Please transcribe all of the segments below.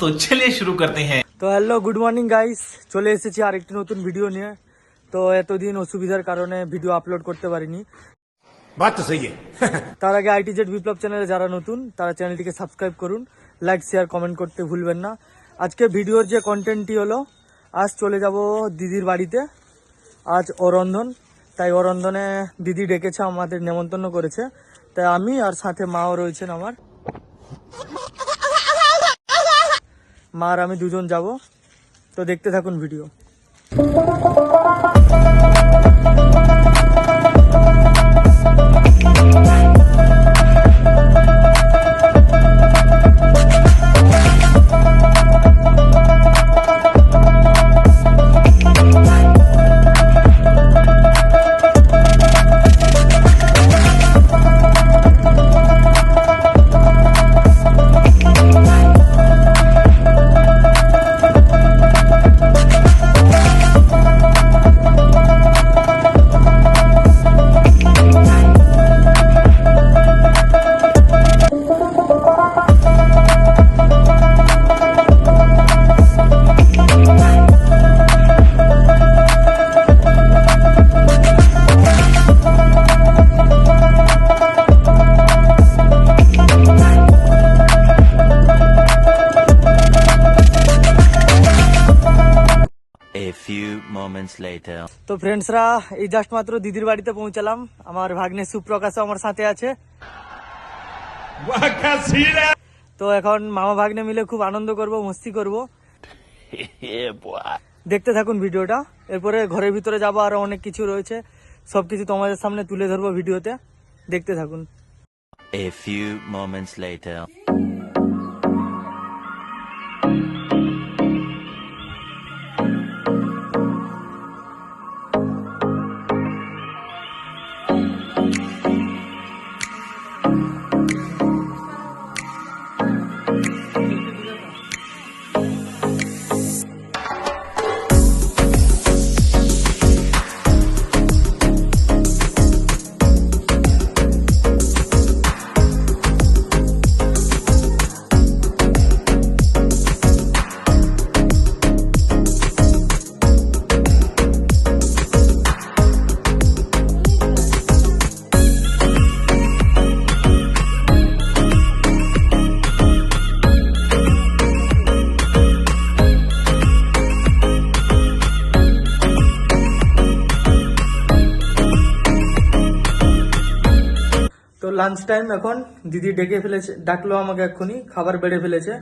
তো চলে শুরু করতে হ্যাঁ তো হ্যালো গুড মর্নিং গাইস চলে এসেছি আর একটি নতুন ভিডিও নিয়ে। তো এতদিন অসুবিধার কারণে ভিডিও আপলোড করতে পারিনি। তার আগে আইটি জেড বিপ্লব চ্যানেলে যারা নতুন তারা চ্যানেলটিকে সাবস্ক্রাইব করুন লাইক শেয়ার কমেন্ট করতে ভুলবেন না। আজকে ভিডিওর যে কন্টেন্টটি হলো আজ চলে যাব দিদির বাড়িতে। আজ অরন্ধন। তাই অরন্ধনে দিদি ডেকেছে আমাদের নেমন্তন্ন করেছে। তাই আমি আর সাথে মাও রয়েছেন আমার। মা আর আমি দুজন যাব। তো দেখতে থাকুন ভিডিও few moments later. তো ফ্রেন্ডসরা এই জাস্ট মাত্র দিদির বাড়িতে পৌঁছালাম। আমার ভাগ্নে সুপ্রকাশও আমার সাথে আছে। তো এখন মামা ভাগ্নে মিলে খুব আনন্দ করব মস্তি করব. দেখতে থাকুন ভিডিওটা। এরপরে ঘরের ভিতরে যাব আরও অনেক কিছু রয়েছে। সবকিছু তোমাদের সামনে তুলে ধরবো ভিডিওতে। দেখতে থাকুন। A few moments later. Lunch time এখন। দিদি ডেকে ফেলেছে ডাকলো আমাকে এক্ষুনি খাবার বেড়ে ফেলেছে।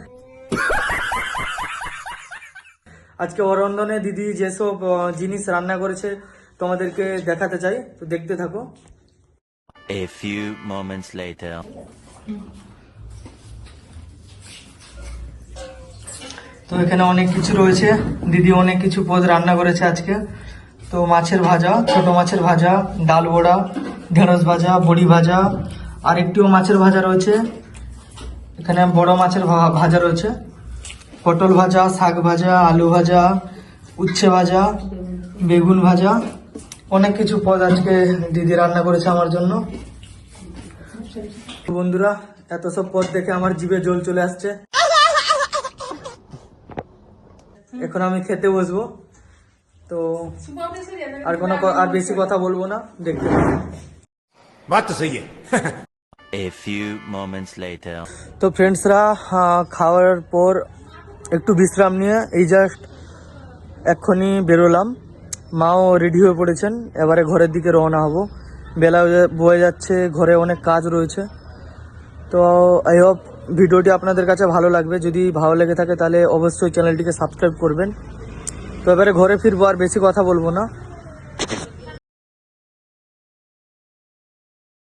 আজকে অরন্ধনে দিদি যেসব জিনিস রান্না করেছে তোমাদেরকে দেখাতে চাই তো দেখতে থাকো। A few moments later. তো এখানে অনেক কিছু রয়েছে। দিদি অনেক কিছু পদ রান্না করেছে আজকে। তো মাছের ভাজা ছোট মাছের ভাজা ডাল বড়া ঢেঁড়স ভাজা, বড়ি ভাজা, আর একটিও মাছের ভাজা রয়েছে। এখানে বড় মাছের ভাজা রয়েছে। পটল ভাজা, শাক ভাজা, আলু ভাজা, উচ্ছে ভাজা, বেগুন ভাজা, অনেক কিছু পদ আজকে দিদি রান্না করেছে আমার জন্য। বন্ধুরা, এত সব পদ দেখে আমার জিভে জল চলে আসছে। এখন আমি খেতে বসবো। তো আর কোনো আর বেশি কথা বলব না, দেখতে। बात तो सही है A few moments later. তো ফ্রেন্ডসরা খাওয়ার পর একটু বিশ্রাম নিয়ে এই জাস্ট এক্ষুনি বেরোলাম মাও রেডি হয়ে পড়েছেন এবারে ঘরের দিকে রওনা হব বেলা হয়ে- বয়ে যাচ্ছে ঘরে অনেক কাজ রয়েছে তো আই হোপ ভিডিওটি আপনাদের কাছে ভালো লাগবে যদি ভালো লেগে থাকে তাহলে অবশ্যই চ্যানেলটিকে সাবস্ক্রাইব করবেন তো এবারে ঘরে ফিরবো আর বেশি কথা বলবো না